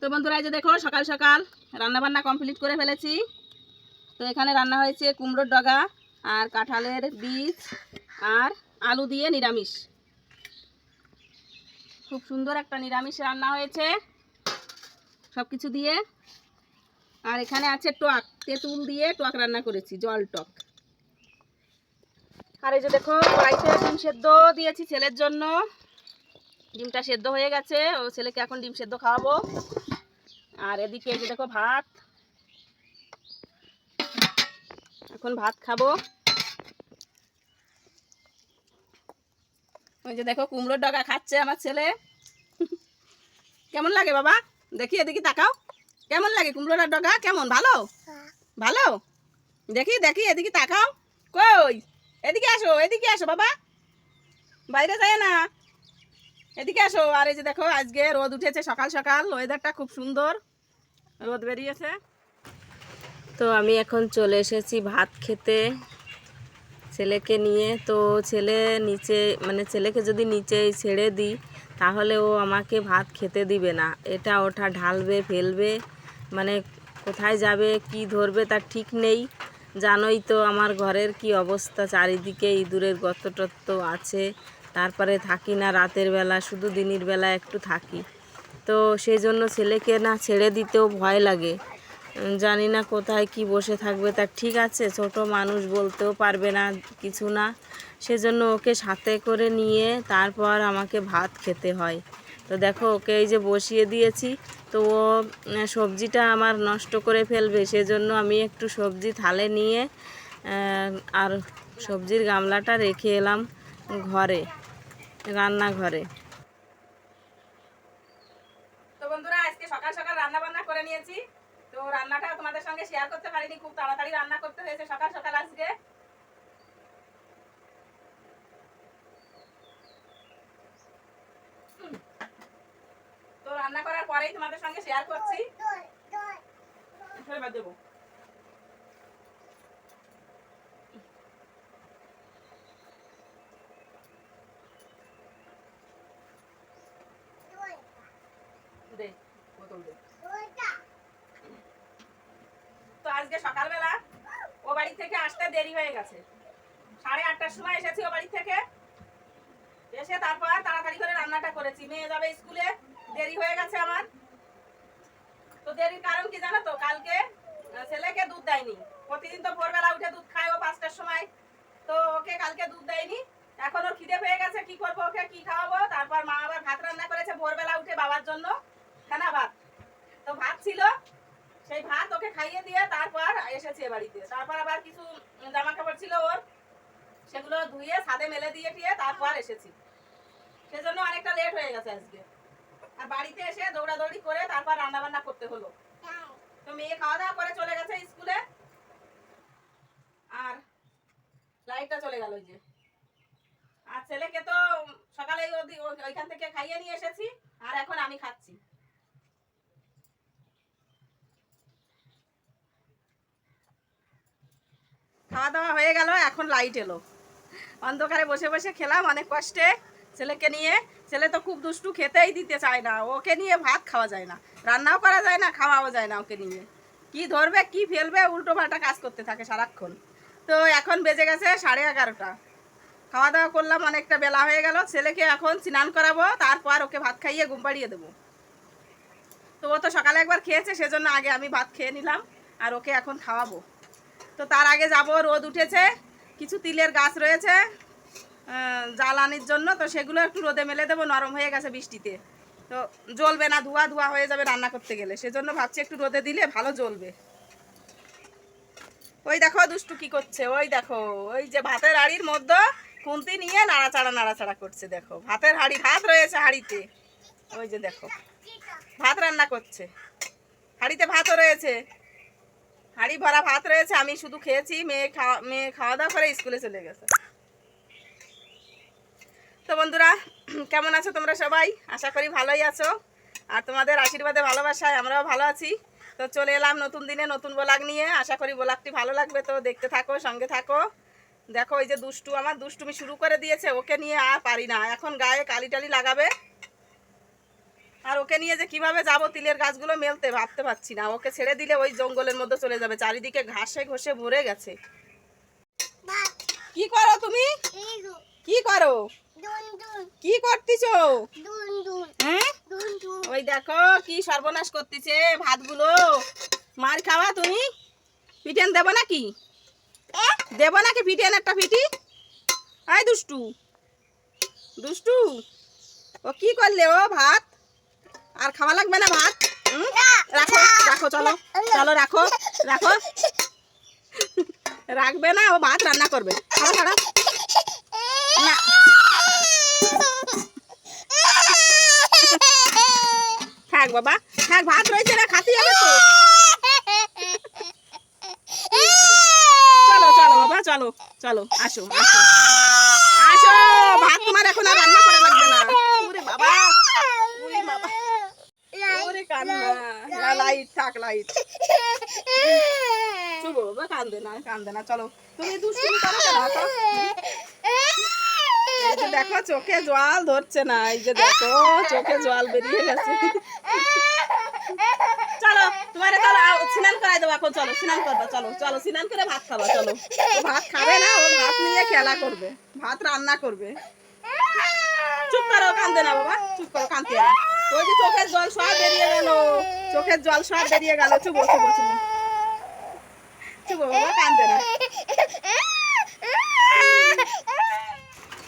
তো বন্ধুরা এই যে দেখো, সকাল সকাল রান্না বান্না কমপ্লিট করে ফেলেছি। তো এখানে রান্না হয়েছে কুমড়োর ডগা আর কাঁঠালের বীজ আর আলু দিয়ে নিরামিষ। খুব সুন্দর একটা নিরামিষ রান্না হয়েছে সব কিছু দিয়ে। আর এখানে আছে টক, তেঁতুল দিয়ে টক রান্না করেছি, জল টক। আর এই যে দেখো কড়াইতে ডিম সেদ্ধ দিয়েছি ছেলের জন্য। ডিমটা সেদ্ধ হয়ে গেছে, ও ছেলেকে এখন ডিম সেদ্ধ খাওয়াবো। আর এদিকে এই যে দেখো ভাত। এখন ভাত খাব। ওই যে দেখো কুমড়োর ডগা খাচ্ছে আমার ছেলে। কেমন লাগে বাবা? দেখি এদিকে তাকাও। কেমন লাগে কুমড়োর ডগা? কেমন? ভালো? ভালো? দেখি দেখি, এদিকে তাকাও। কই? এদিকে আসো এদিকে আসো বাবা। বাইরে যায় না। এদিকে আসো। আর এই যে দেখো, আজকে রোদ উঠেছে সকাল সকাল। ওয়েদারটা খুব সুন্দর। রোদ বেরিয়েছে? তো আমি এখন চলে এসেছি ভাত খেতে। ছেলেকে নিয়ে, তো ছেলে নিচে মানে ছেলেকে যদি নিচেই ছেড়ে দিই, তাহলে ও আমাকে ভাত খেতে দিবে না। এটা ওঠা ঢালবে, ফেলবে মানে কোথায় যাবে, কি ধরবে তার ঠিক নেই। জানোই তো আমার ঘরের কি অবস্থা, চারিদিকে ইঁদুরের টত্ত আছে। তারপরে থাকি না, রাতের বেলা, শুধু দিনের বেলা একটু থাকি। তো সেই জন্য ছেলেকে না ছেড়ে দিতেও ভয় লাগে। জানি না কোথায় কি বসে থাকবে। তার ঠিক আছে, ছোট মানুষ বলতেও পারবে না কিছু না। সেজন্য ওকে সাথে করে নিয়ে তারপর আমাকে ভাত খেতে হয়। তো দেখো, ওকে এই যে বসিয়ে দিয়েছি। তো ও সবজিটা আমার নষ্ট করে ফেলবে। সেজন্য আমি একটু সবজি থালে নিয়ে আর সবজির গামলাটা রেখে এলাম ঘরে, রান্নাঘরে তো বন্ধুরা আজকে সকাল সকাল রান্না বান্না করে নিয়েছি। তো রান্নাটা তোমাদের সঙ্গে শেয়ার করতে পারিনি খুব তাড়াতাড়ি রান্না করতে হয়েছে সকাল সকাল আজকে। হুম। তো রান্না করার পরেই তোমাদের সঙ্গে শেয়ার করছি। দেবো দে বোতল দে তো আজকে সকালবেলা ও বাড়ি থেকে আসতে দেরি হয়ে গেছে সাড়ে এসেছি ও বাড়ি থেকে। এসে তারপর তাড়াতাড়ি করে রান্নাটা করেছি। মেয়ে যাবে স্কুলে, দেরি হয়ে গেছে আমার। তো দেরির কারণ কি জানো তো? কালকে ছেলেকে দুধ দেয়নি। প্রতিদিন তো ভোরবেলা উঠে দুধ খায় ও পাঁচটার সময়। তো ওকে কালকে দুধ দেয়নি। এখন ওর খিদে পেয়ে গেছে, কি করব ওকে, কি খাওয়াবো? তারপর মা আবার ভাত রান্না করেছে ভোরবেলা উঠে বাবার জন্য। খানা ভাত। তো ভাত ছিল। সেই ভাত ওকে খাইয়ে দিয়ে তারপর এসেছি বাড়িতে। তারপর আবার কিছু জামা কাপড় ছিল ওর। সেগুলো ধুয়ে ছাদে মেলে দিয়ে দিয়ে তারপর এসেছি। সেজন্য অনেকটা লেট হয়ে গেছে আজকে। আর বাড়িতে এসে দৌড়াদৌড়ি করে তারপর রান্না বান্না করতে হলো। তো মেয়ে খাওয়া দাওয়া করে চলে গেছে স্কুলে। আর লাইটটা চলে গেল যে। আর ছেলেকে তো সকালে ওইখান থেকে খাইয়ে নিয়ে এসেছি, আর এখন আমি খাচ্ছি। খাওয়া দাওয়া হয়ে গেল, এখন লাইট এলো। অন্ধকারে বসে বসে খেলাম অনেক কষ্টে ছেলেকে নিয়ে। ছেলে তো খুব দুষ্টু, খেতেই দিতে চায় না। ওকে নিয়ে ভাত খাওয়া যায় না, রান্নাও করা যায় না, খাওয়াও যায় না ওকে নিয়ে। কি ধরবে, কি ফেলবে উল্টো পাল্টা কাজ করতে থাকে সারাক্ষণ। তো এখন বেজে গেছে সাড়ে এগারোটা। খাওয়া দাওয়া করলাম, অনেকটা বেলা হয়ে গেল। ছেলেকে এখন স্নান করাবো, তারপর ওকে ভাত খাইয়ে ঘুম পাড়িয়ে দেবো। তো ও তো সকালে একবার খেয়েছে, সেজন্য আগে আমি ভাত খেয়ে নিলাম, আর ওকে এখন খাওয়াবো। তো তার আগে যাব, রোদ উঠেছে। কিছু তিলের গাছ রয়েছে জ্বালানির জন্য, তো সেগুলো একটু রোদে মেলে দেবো, নরম হয়ে গেছে বৃষ্টিতে। তো জ্বলবে না, ধোয়া ধোয়া হয়ে যাবে রান্না করতে গেলে। সেজন্য ভাবছি একটু রোদে দিলে ভালো জ্বলবে। ওই দেখো দুষ্টু কি করছে, ওই দেখো, ওই যে ভাতের হাড়ির মধ্যে খুন্তি নিয়ে নাড়াচাড়া নাড়াচাড়া করছে, দেখো। ভাতের হাড়ি, ভাত রয়েছে হাড়িতে। ওই যে দেখো, ভাত রান্না করছে। হাড়িতে ভাতও রয়েছে। হাঁড়ি ভরা ভাত রয়েছে, আমি শুধু খেয়েছি, মেয়ে খাওয়া মেয়ে খাওয়া দাওয়া করে স্কুলে চলে গেছে। তো বন্ধুরা, কেমন আছো তোমরা সবাই? আশা করি ভালোই আছো। আর তোমাদের আশীর্বাদে, ভালোবাসায় আমরাও ভালো আছি। তো চলে এলাম নতুন দিনে নতুন ব্লগ নিয়ে। আশা করি ব্লগটি ভালো লাগবে তো, দেখতে থাকো, সঙ্গে থাকো। দেখো, এই যে দুষ্টু, আমার দুষ্টুমি শুরু করে দিয়েছে, ওকে নিয়ে আর পারি না। এখন গায়ে কালি টালি লাগাবে। আর ওকে নিয়ে যে কীভাবে যাব তিলের গাছগুলো মেলতে ভাবতে পারছি না। ওকে ছেড়ে দিলে ওই জঙ্গলের মধ্যে চলে যাবে। চারিদিকে ঘাসে ঘষে ভরে গেছে। কি করো তুমি? কি করো? কি করতেছো? হ্যাঁ? ওই দেখো কি সর্বনাশ করতেছে ভাতগুলো। মার খাওয়া তুমি? পিটেন দেবো নাকি? দেবো নাকি পিটেন একটা পিটি আয় দুষ্টু। দুষ্টু? ও কি করলে ও ভাত? আর খাওয়া লাগবে না ভাত? রাখো রাখো চলো। চলো রাখো রাখো। রাখবে না ও ভাত রান্না করবে। খাও খাও না। থাক বাবা থাক ভাত রয়েছে না খাতে হবে তো। চলো চলো বাবা চলো চলো আসো আসো। আসো ভাত তোমার এখন আর রান্না করা লাগবে না ওরে বাবা ওরে বাবা ওরে কান্না লাইট থাক লাইট চুপ বাবা কান্দে না কান্দে না চলো। তুমি দুষ্টুমি করো কেন দেখো চোখে জল ধরছে না এই যে দেখো চোখে জল বেরিয়ে গেছে। চলো তোমার চলো স্নান করাই দেবো এখন চলো স্নান করবা চলো চলো স্নান করে ভাত খাবা চলো। ভাত খাবে না ও ভাত নিয়ে খেলা করবে ভাত রান্না করবে। চুপ করো কান্দে না বাবা চুপ করো কান্দতে না।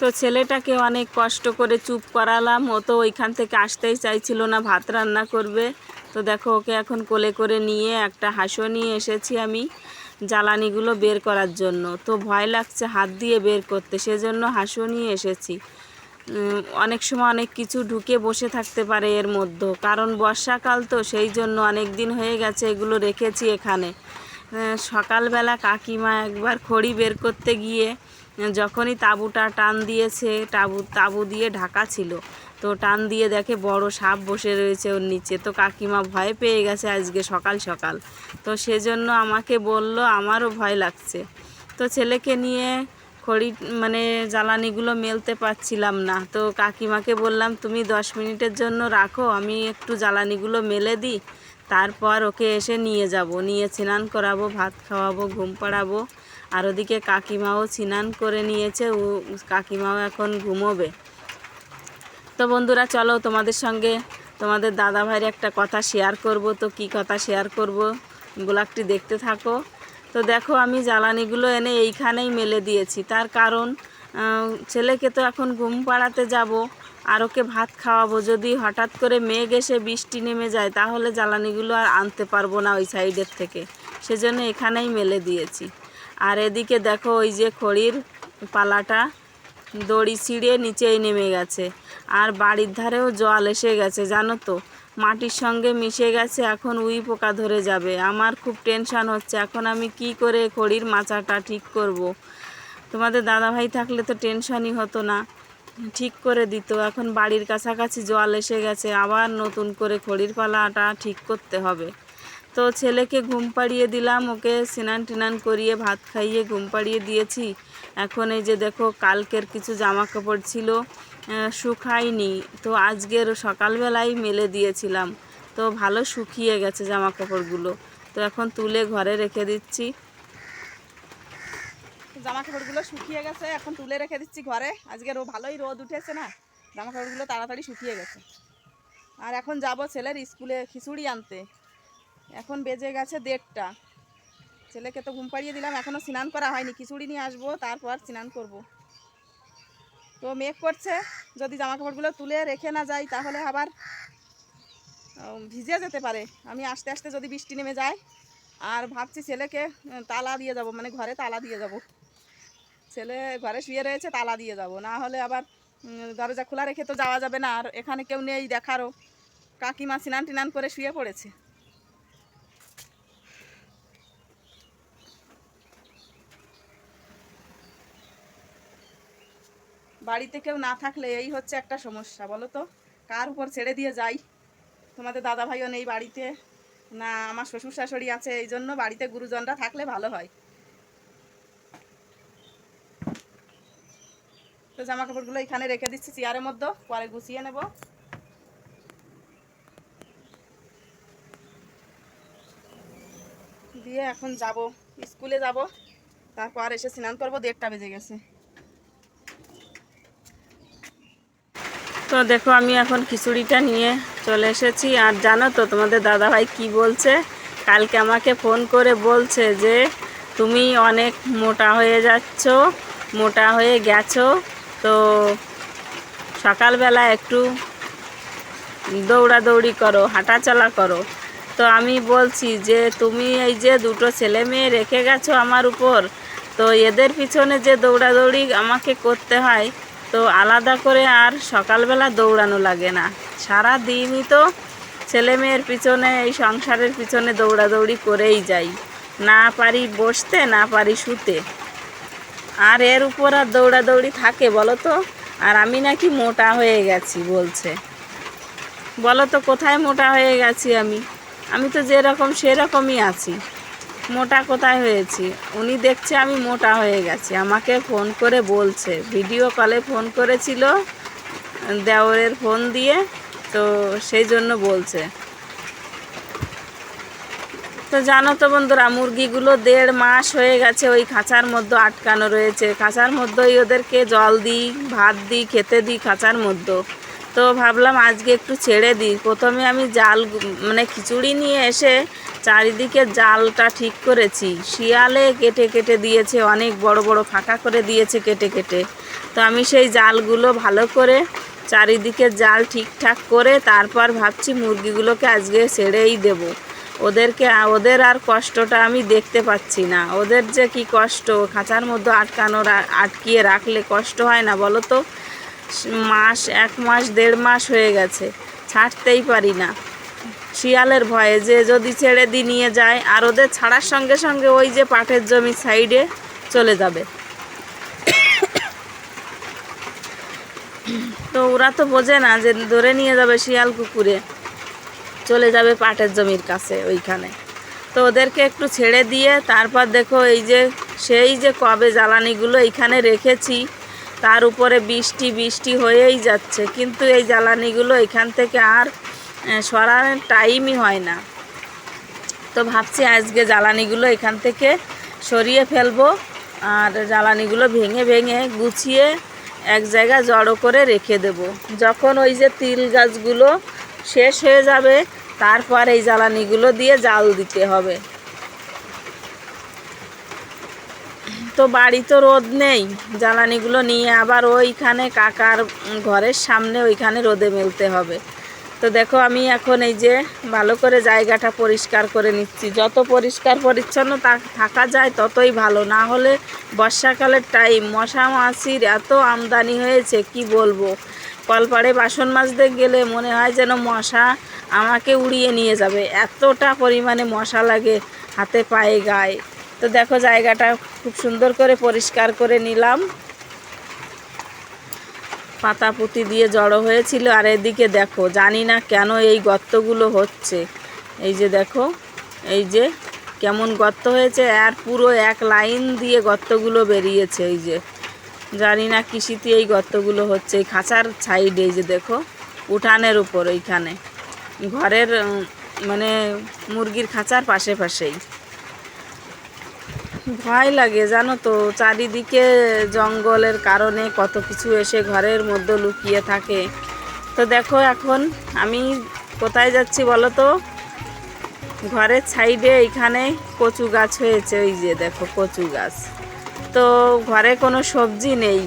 তো ছেলেটাকে অনেক কষ্ট করে চুপ করালাম। ও তো ওইখান থেকে আসতেই চাইছিল না, ভাত রান্না করবে। তো দেখো, ওকে এখন কোলে করে নিয়ে একটা হাঁসও নিয়ে এসেছি আমি জ্বালানিগুলো বের করার জন্য। তো ভয় লাগছে হাত দিয়ে বের করতে, সেজন্য হাঁসও নিয়ে এসেছি। অনেক সময় অনেক কিছু ঢুকে বসে থাকতে পারে এর মধ্যে। কারণ বর্ষাকাল তো, সেই জন্য অনেক দিন হয়ে গেছে এগুলো রেখেছি এখানে। সকালবেলা কাকিমা একবার খড়ি বের করতে গিয়ে, যখনই তাঁবুটা টান দিয়েছে, তাঁবু তাঁবু দিয়ে ঢাকা ছিল। তো টান দিয়ে দেখে বড় সাপ বসে রয়েছে ওর নিচে। তো কাকিমা ভয় পেয়ে গেছে আজকে সকাল সকাল। তো সেজন্য আমাকে বলল, আমারও ভয় লাগছে। তো ছেলেকে নিয়ে খড়ি মানে জ্বালানিগুলো মেলতে পারছিলাম না। তো কাকিমাকে বললাম, তুমি দশ মিনিটের জন্য রাখো, আমি একটু জ্বালানিগুলো মেলে দিই, তারপর ওকে এসে নিয়ে যাব। নিয়ে স্নান করাবো, ভাত খাওয়াবো, ঘুম পাড়াবো। আর ওদিকে কাকিমাও স্নান করে নিয়েছে, ও, কাকিমাও এখন ঘুমোবে। তো বন্ধুরা, চলো তোমাদের সঙ্গে তোমাদের দাদা ভাইয়ের একটা কথা শেয়ার করব। তো কি কথা শেয়ার করব? ব্লগটি দেখতে থাকো। তো দেখো আমি জ্বালানিগুলো এনে এইখানেই মেলে দিয়েছি। তার কারণ ছেলেকে তো এখন ঘুম পাড়াতে যাব, আর ওকে ভাত খাওয়াবো। যদি হঠাৎ করে মেঘ এসে বৃষ্টি নেমে যায়, তাহলে জ্বালানিগুলো আর আনতে পারব না ওই সাইডের থেকে। সেজন্য এখানেই মেলে দিয়েছি। আর এদিকে দেখো ওই যে খড়ির পালাটা, দড়ি ছিঁড়ে নিচেই নেমে গেছে। আর বাড়ির ধারেও জল এসে গেছে, জানো তো? মাটির সঙ্গে মিশে গেছে, এখন উই পোকা ধরে যাবে। আমার খুব টেনশান হচ্ছে, এখন আমি কি করে খড়ির মাচাটা ঠিক করব। তোমাদের দাদাভাই থাকলে তো টেনশনই হতো না। ঠিক করে দিত, এখন বাড়ির কাছাকাছি জল এসে গেছে, আবার নতুন করে খড়ির পালাটা ঠিক করতে হবে। তো ছেলেকে ঘুম পাড়িয়ে দিলাম, ওকে স্নান টিনান করিয়ে ভাত খাইয়ে ঘুম পাড়িয়ে দিয়েছি। এখন এই যে দেখো, কালকের কিছু জামা কাপড় ছিল শুকায়নি। তো আজকের সকালবেলায় মেলে দিয়েছিলাম। তো ভালো শুকিয়ে গেছে জামা কাপড়গুলো তো এখন তুলে ঘরে রেখে দিচ্ছি। জামা কাপড়গুলো শুকিয়ে গেছে, এখন তুলে রেখে দিচ্ছি ঘরে। আজকে ভালোই রোদ উঠেছে না? জামা কাপড়গুলো তাড়াতাড়ি শুকিয়ে গেছে। আর এখন যাব ছেলের স্কুলে খিচুড়ি আনতে। এখন বেজে গেছে দেড়টা। ছেলেকে তো ঘুম পাড়িয়ে দিলাম এখনও স্নান করা হয়নি। খিচুড়ি নিয়ে আসব, তারপর স্নান করব। তো মেঘ করছে, যদি জামা কাপড়গুলো তুলে রেখে না যাই, তাহলে আবার ভিজে যেতে পারে। আমি আস্তে আস্তে যদি বৃষ্টি নেমে যায়, আর ভাবছি ছেলেকে তালা দিয়ে যাব মানে ঘরে তালা দিয়ে যাব। ছেলে ঘরে শুয়ে রয়েছে, তালা দিয়ে যাব। না হলে আবার দরজা খোলা রেখে তো যাওয়া যাবে না, আর এখানে কেউ নেই দেখারও। কাকিমা স্নান টিনান করে শুয়ে পড়েছে। বাড়িতে কেউ না থাকলে এই হচ্ছে একটা সমস্যা, বলো তো? কার উপর ছেড়ে দিয়ে যাই? তোমাদের দাদা ভাইও নেই বাড়িতে, না আমার শ্বশুর শাশুড়ি আছে, এই জন্য বাড়িতে গুরুজনরা থাকলে ভালো হয়। তো জামা কাপড়গুলো এখানে রেখে দিচ্ছি, চেয়ারের মধ্যে, পরে গুছিয়ে নেব। দিয়ে এখন যাব, স্কুলে যাব, তারপর এসে স্নান করব, দেড়টা বেজে গেছে। তো দেখো আমি এখন খিচুড়িটা নিয়ে চলে এসেছি। আর জানো তো তোমাদের দাদাভাই কি বলছে? কালকে আমাকে ফোন করে বলছে যে, তুমি অনেক মোটা হয়ে যাচ্ছ, মোটা হয়ে গেছো। তো সকালবেলা একটু দৌড়াদৌড়ি করো, হাঁটাচলা করো। তো আমি বলছি যে, তুমি এই যে দুটো ছেলে মেয়ে রেখে গেছো আমার উপর, তো এদের পিছনে যে দৌড়াদৌড়ি আমাকে করতে হয় তো আলাদা করে আর সকালবেলা দৌড়ানো লাগে না। সারা দিনই তো ছেলে মেয়ের পিছনে, এই সংসারের পিছনে দৌড়াদৌড়ি করেই যাই। না পারি বসতে, না পারি শুতে। আর এর উপর আর দৌড়াদৌড়ি থাকে বলো তো আর আমি নাকি মোটা হয়ে গেছি বলছে। বলো তো কোথায় মোটা হয়ে গেছি আমি? আমি তো যেরকম সেরকমই আছি। মোটা কোথায় হয়েছি? উনি দেখছে আমি মোটা হয়ে গেছি। আমাকে ফোন করে বলছে। ভিডিও কলে ফোন করেছিল, দেওরের ফোন দিয়ে, তো সেই জন্য বলছে। তো জানো তো বন্ধুরা, মুরগিগুলো দেড় মাস হয়ে গেছে ওই খাঁচার মধ্যে আটকানো রয়েছে। খাঁচার মধ্যেই ওদেরকে জল দিই, ভাত দিই, খেতে দিই খাঁচার মধ্যে। তো ভাবলাম আজকে একটু ছেড়ে দিই। প্রথমে আমি জাল মানে খিচুড়ি নিয়ে এসে চারিদিকে জালটা ঠিক করেছি। শিয়ালে কেটে কেটে দিয়েছে, অনেক বড় বড় ফাঁকা করে দিয়েছে কেটে কেটে। তো আমি সেই জালগুলো ভালো করে চারিদিকে জাল ঠিকঠাক করে তারপর ভাবছি মুরগিগুলোকে আজকে ছেড়েই দেবো। ওদেরকে, ওদের আর কষ্টটা আমি দেখতে পাচ্ছি না। ওদের যে কি কষ্ট, খাঁচার মধ্যে আটকানো রা- আটকিয়ে রাখলে কষ্ট হয় না বলো তো? মাস, এক মাস, দেড় মাস হয়ে গেছে। ছাড়তেই পারি না। শিয়ালের ভয়ে যে যদি ছেড়ে দিয়ে নিয়ে যায়, আর ওদের ছাড়ার সঙ্গে সঙ্গে ওই যে পাটের জমি সাইডে চলে যাবে। তো ওরা তো বোঝে না যে ধরে নিয়ে যাবে শিয়াল কুকুরে, চলে যাবে পাটের জমির কাছে ওইখানে। তো ওদেরকে একটু ছেড়ে দিয়ে, তারপর দেখো এই যে, সেই যে কবে জ্বালানিগুলো এইখানে রেখেছি তার উপরে বৃষ্টি বৃষ্টি হয়েই যাচ্ছে। কিন্তু এই জ্বালানিগুলো এখান থেকে আর সরানোর টাইমই হয় না। তো ভাবছি আজকে জ্বালানিগুলো এখান থেকে সরিয়ে ফেলব আর জ্বালানিগুলো ভেঙে ভেঙে গুছিয়ে এক জায়গায় জড়ো করে রেখে দেব। যখন ওই যে তিল গাছগুলো শেষ হয়ে যাবে, তারপর এই জ্বালানিগুলো দিয়ে জাল দিতে হবে। তো বাড়ি তো রোদ নেই। জ্বালানিগুলো নিয়ে আবার ওইখানে কাকার ঘরের সামনে ওইখানে রোদে মেলতে হবে। তো দেখো আমি এখন এই যে ভালো করে জায়গাটা পরিষ্কার করে নিচ্ছি। যত পরিষ্কার পরিচ্ছন্ন থাকা যায় ততই ভালো। না হলে বর্ষাকালের টাইম মশা মাছির এত আমদানি হয়েছে, কি বলব? কলপাড়ে বাসন মাজতে গেলে মনে হয় যেন মশা আমাকে উড়িয়ে নিয়ে যাবে। এতটা পরিমাণে মশা লাগে হাতে পায়ে, গায়ে। তো দেখো জায়গাটা খুব সুন্দর করে পরিষ্কার করে নিলাম। পাতা পুঁতি দিয়ে জড়ো হয়েছিল। আর এদিকে দেখো, জানি না কেন এই গর্তগুলো হচ্ছে। এই যে দেখো, এই যে কেমন গর্ত হয়েছে। আর পুরো এক লাইন দিয়ে গর্তগুলো বেরিয়েছে এই যে। জানি না কৃষিতে এই গর্তগুলো হচ্ছে। এই খাঁচার সাইডে এই যে দেখো, উঠানের উপর এইখানে। ঘরের মানে মুরগির খাঁচার পাশে পাশেই। ভয় লাগে, জানো তো? চারিদিকে জঙ্গলের কারণে কত কিছু এসে ঘরের মধ্যে লুকিয়ে থাকে। তো দেখো এখন আমি কোথায় যাচ্ছি বলো তো? ঘরের সাইডে এইখানে কচু গাছ হয়েছে ওই যে দেখো কচু গাছ। তো ঘরে কোনো সবজি নেই।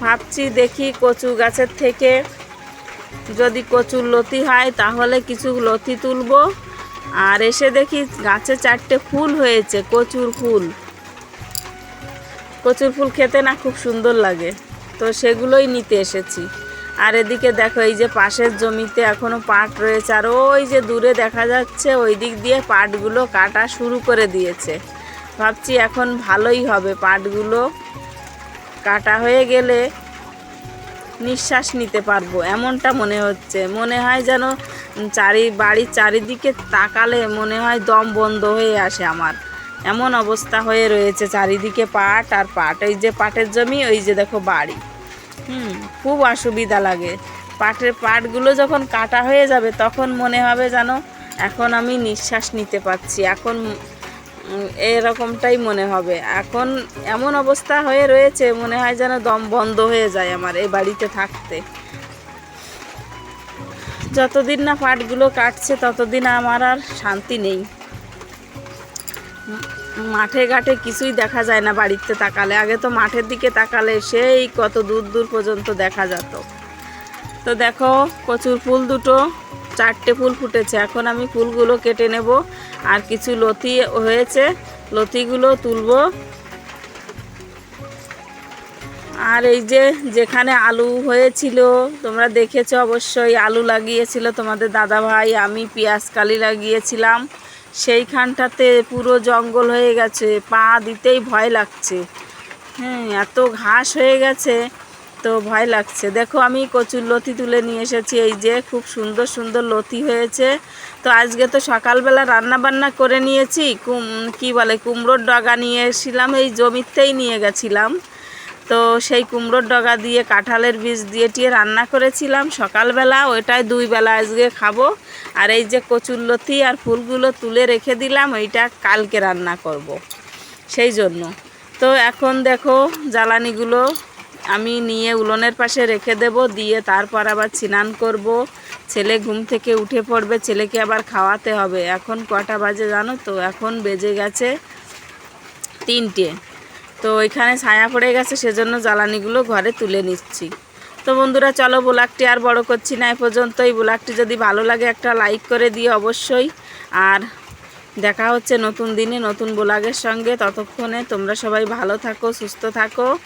ভাবছি দেখি কচু গাছের থেকে যদি কচুর লতি হয়, তাহলে কিছু লতি তুলবো। আর এসে দেখি গাছে চারটে ফুল হয়েছে, কচুর ফুল। কচুর ফুল খেতে না খুব সুন্দর লাগে। তো সেগুলোই নিতে এসেছি। আর এদিকে দেখো, এই যে পাশের জমিতে এখনও পাট রয়েছে, আর ওই যে দূরে দেখা যাচ্ছে, ওই দিক দিয়ে পাটগুলো কাটা শুরু করে দিয়েছে। ভাবছি এখন ভালোই হবে, পাটগুলো কাটা হয়ে গেলে নিঃশ্বাস নিতে পারব, এমনটা মনে হচ্ছে। মনে হয় যেন চারি, বাড়ির চারিদিকে তাকালে মনে হয় দম বন্ধ হয়ে আসে আমার। এমন অবস্থা হয়ে রয়েছে, চারিদিকে পাট আর পাট। ওই যে পাটের জমি, ওই যে দেখো বাড়ি। হুম, খুব অসুবিধা লাগে। পাটের পাটগুলো যখন কাটা হয়ে যাবে, তখন মনে হবে যেন এখন আমি নিঃশ্বাস নিতে পারছি। এখন এরকমটাই মনে হবে। এখন এমন অবস্থা হয়ে রয়েছে, মনে হয় যেন দম বন্ধ হয়ে যায় আমার এই বাড়িতে থাকতে। যতদিন না পাটগুলো কাটছে, ততদিন আমার আর শান্তি নেই। মাঠে ঘাটে কিছুই দেখা যায় না বাড়িতে তাকালে। আগে তো মাঠের দিকে তাকালে, সেই কত দূর দূর পর্যন্ত দেখা যেত। তো দেখো, কচুর ফুল দুটো চারটে ফুল ফুটেছে। এখন আমি ফুলগুলো কেটে নেব। আর কিছু লতি হয়েছে। লতিগুলো তুলবো। আর এই যে যেখানে আলু হয়েছিল, তোমরা দেখেছ অবশ্যই আলু লাগিয়েছিল তোমাদের দাদা ভাই আমি পেঁয়াজ কালি লাগিয়েছিলাম। সেইখানটাতে পুরো জঙ্গল হয়ে গেছে। পা দিতেই ভয় লাগছে। হ্যাঁ এত ঘাস হয়ে গেছে। তো ভয় লাগছে। দেখো, আমি কচুর লতি তুলে নিয়ে এসেছি। এই যে খুব সুন্দর সুন্দর লতি হয়েছে। তো আজকে তো সকালবেলা রান্না বান্না করে নিয়েছি। কুম, কী বলে, কুমড়োর ডগা নিয়ে এসেছিলাম। এই জমিতেই নিয়ে গেছিলাম। তো সেই কুমড়োর ডগা দিয়ে, কাঁঠালের বীজ দিয়ে টিয়ে রান্না করেছিলাম। সকালবেলা, ওইটাই দুই বেলা আজকে খাব। আর এই যে কচুর লতি আর ফুলগুলো তুলে রেখে দিলাম, ওইটা কালকে রান্না করব। সেই জন্য। তো এখন দেখো, জ্বালানিগুলো আমি নিয়ে উলনের পাশে রেখে দেব, দিয়ে তারপর আবার স্নান করব। ছেলে ঘুম থেকে উঠে পড়বে, ছেলেকে আবার খাওয়াতে হবে। এখন কটা বাজে জানো তো? এখন বেজে গেছে তিনটে। তো ওইখানে ছায়া পড়ে গেছে, সেজন্য জ্বালানিগুলো ঘরে তুলে নিচ্ছি। তো বন্ধুরা, চলো ব্লগটি আর বড় করছি না, এ পর্যন্ত এই ব্লগটি যদি ভালো লাগে, একটা লাইক করে দিও অবশ্যই। আর দেখা হচ্ছে নতুন দিনে নতুন ব্লগের সঙ্গে। ততক্ষণে তোমরা সবাই ভালো থাকো, সুস্থ থাকো।